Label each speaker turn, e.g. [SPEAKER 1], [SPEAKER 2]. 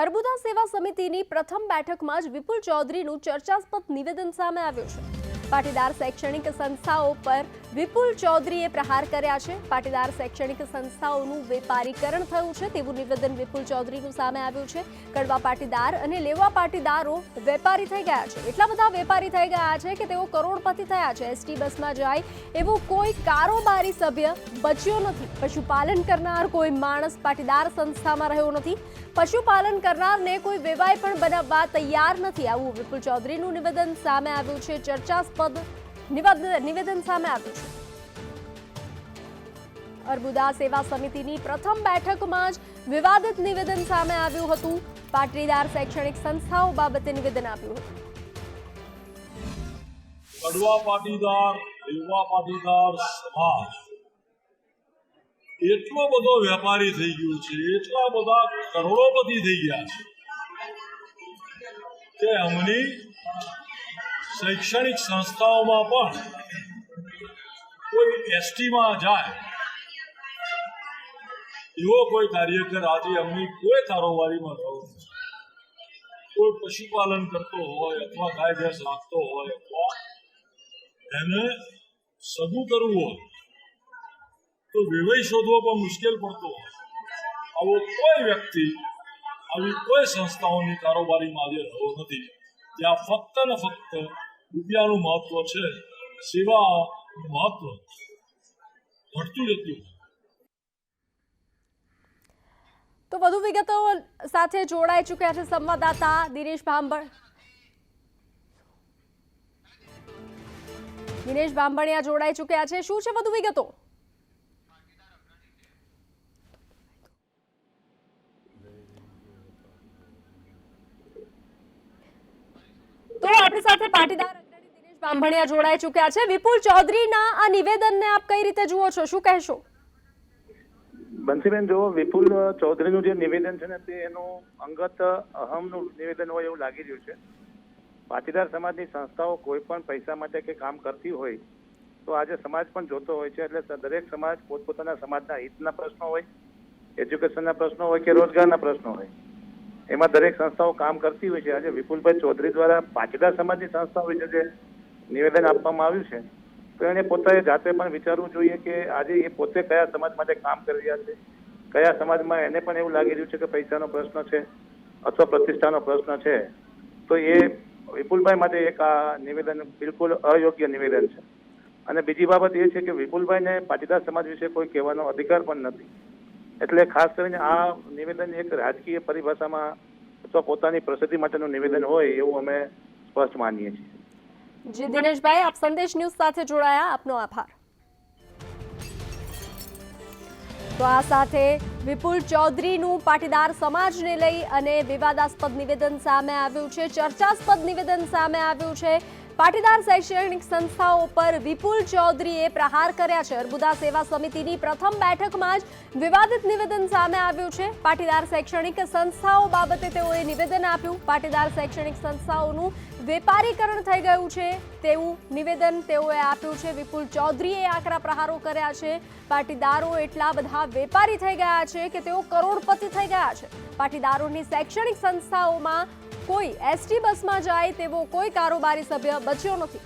[SPEAKER 1] અર્બુદા સેવા સમિતિની પ્રથમ બેઠકમાં જ વિપુલ ચૌધરીનું ચર્ચાસ્પદ નિવેદન સામે આવ્યું છે. પાટીદાર શૈક્ષણિક સંસ્થાઓ પર વિપુલ ચૌધરીએ પ્રહાર કર્યા છે. પાટીદાર શૈક્ષણિક સંસ્થાઓનું વેપારીકરણ થયું છે તેવું નિવેદન વિપુલ ચૌધરીનું સામે આવ્યું છે. કડવા પાટીદાર અને લેવા પાટીદારો વેપારી થઈ ગયા છે. એટલા બધા વેપારી થઈ ગયા છે કે તેઓ કરોડપતિ થયા છે. એસટી બસમાં જાય એવો કોઈ કારોબારી સભ્ય બચ્યો નથી. પશુપાલન કરનાર કોઈ માણસ પાટીદાર સંસ્થામાં રહ્યો નથી. પશુપાલન કરનારને કોઈ વેવાય પણ બનાવવા તૈયાર નથી. આવું વિપુલ ચૌધરીનું નિવેદન સામે આવ્યું છે. ચર્ચાસ્પદ નિવેદન નિવેદન સામે આવ્યું છે. અર્બુદા સેવા સમિતિની પ્રથમ બેઠકમાં જ વિવાદિત નિવેદન સામે આવ્યું હતું. પાટીદાર શૈક્ષણિક સંસ્થાઓ બાબતે નિવેદન આપ્યું હતું.
[SPEAKER 2] કડવા પાટીદાર, લેવા પાટીદાર સમાજ. એટલો બધો વેપારી થઈ ગયો છે, એટલા બધા કરોડોપતિ થઈ ગયા છે. કે અમની શૈક્ષણિક સંસ્થાઓમાં પણ કોઈ એસટીમાં જાય, એવો કોઈ કાર્યકર આજે અમની કોઈ કારોબારીમાં રહ્યો કોઈ પશુપાલન કરતો હોય અથવા ગાય રાખતો હોય અથવા એને સગું કરવું હોય, તો વિવય શોધવો પણ મુશ્કેલ પડતો હોય. આવો કોઈ વ્યક્તિ આવી કોઈ સંસ્થાઓની કારોબારીમાં આજે રહ્યો નથી. ત્યાં ફક્ત ને ફક્ત રૂપિયાનું મહત્વ છે. સેવાનું મહત્વ. ઘટતું જતું
[SPEAKER 1] તો વધુ વિગતો સાથે જોડાઈ ચૂક્યા છે સંવાદદાતા દિનેશ ભાંબળ દિનેશ ભાંભણિયા જોડાઈ ચૂક્યા છે. શું છે વધુ વિગતો તો આપણી સાથે પાટીદાર દિનેશ બાંભણિયા જોડાઈ ચૂક્યા છે. વિપુલ ચૌધરીના આ નિવેદનને આપ કઈ રીતે જુઓ છો? શું કહેશો?
[SPEAKER 3] બંસીબેન, જો વિપુલ ચૌધરીનું જે નિવેદન છે ને, તે એનું અંગત અહમનું નિવેદન હોય એવું લાગી રહ્યું છે. પાટીદાર સમાજની સંસ્થાઓ કોઈ પણ પૈસા માટે કે કામ કરતી હોય, તો આજે સમાજ પણ જોતો હોય છે. એટલે દરેક સમાજ પોતપોતાના સમાજના હિતના પ્રશ્નો હોય, એજ્યુકેશનના પ્રશ્નો હોય કે રોજગારના પ્રશ્નો હોય. એમાં દરેક સંસ્થાઓ કામ કરતી હોય છે. આજે વિપુલભાઈ ચૌધરી દ્વારા પાટીદાર સમાજની સંસ્થાઓ વિશે જે નિવેદન આપવામાં આવ્યું છે. તો એને પોતાએ જાતે પણ વિચારવું જોઈએ કે આજે એ પોતે કયા સમાજ માટે કામ કરી રહ્યા છે? કયા સમાજમાં એને પણ એવું લાગી રહ્યું છે કે પૈસાનો પ્રશ્ન છે અથવા પ્રતિષ્ઠાનો પ્રશ્ન છે? તો એ વિપુલભાઈ માટે એક આ નિવેદન બિલકુલ અયોગ્ય નિવેદન છે. અને બીજી બાબત એ છે કે વિપુલભાઈને પાટીદાર સમાજ વિશે કોઈ કહેવાનો અધિકાર પણ નથી. એટલે ખાસ કરીને આ નિવેદન એક રાજકીય પરિભાષામાં અથવા પોતાની પ્રસિદ્ધિ માટેનું નિવેદન હોય એવું અમે સ્પષ્ટ માનીએ છીએ.
[SPEAKER 1] જી, દિનેશભાઈ, આપ સંદેશ ન્યૂઝ સાથે જોડાયા. આપનો આભાર. તો આ સાથે વિપુલ ચૌધરીનું પાટીદાર સમાજને લઈ અને વિવાદાસ્પદ નિવેદન સામે આવ્યું છે, ચર્ચાસ્પદ નિવેદન સામે આવ્યું છે. પાટીદાર શૈક્ષણિક સંસ્થાઓ પર વિપુલ ચૌધરીએ પ્રહાર કર્યા છે. અર્બુદા સેવા સમિતિની પ્રથમ બેઠકમાં જ વિવાદિત નિવેદન સામે આવ્યું છે. પાટીદાર શૈક્ષણિક સંસ્થાઓ બાબતે તેઓએ નિવેદન આપ્યું. પાટીદાર શૈક્ષણિક સંસ્થાઓનું વેપારીકરણ થઈ ગયું છે. તેવું નિવેદન તેઓએ આપ્યું છે. વિપુલ ચૌધરીએ આકરા પ્રહારો કર્યા છે. પાટીદારો એટલા બધા વેપારી થઈ ગયા છે કે તેઓ કરોડપતિ થઈ ગયા છે. પાટીદારોની શૈક્ષણિક સંસ્થાઓમાં કોઈ એસટી બસમાં જાય તેવો કોઈ કારોબારી સભ્ય બચ્યો નથી.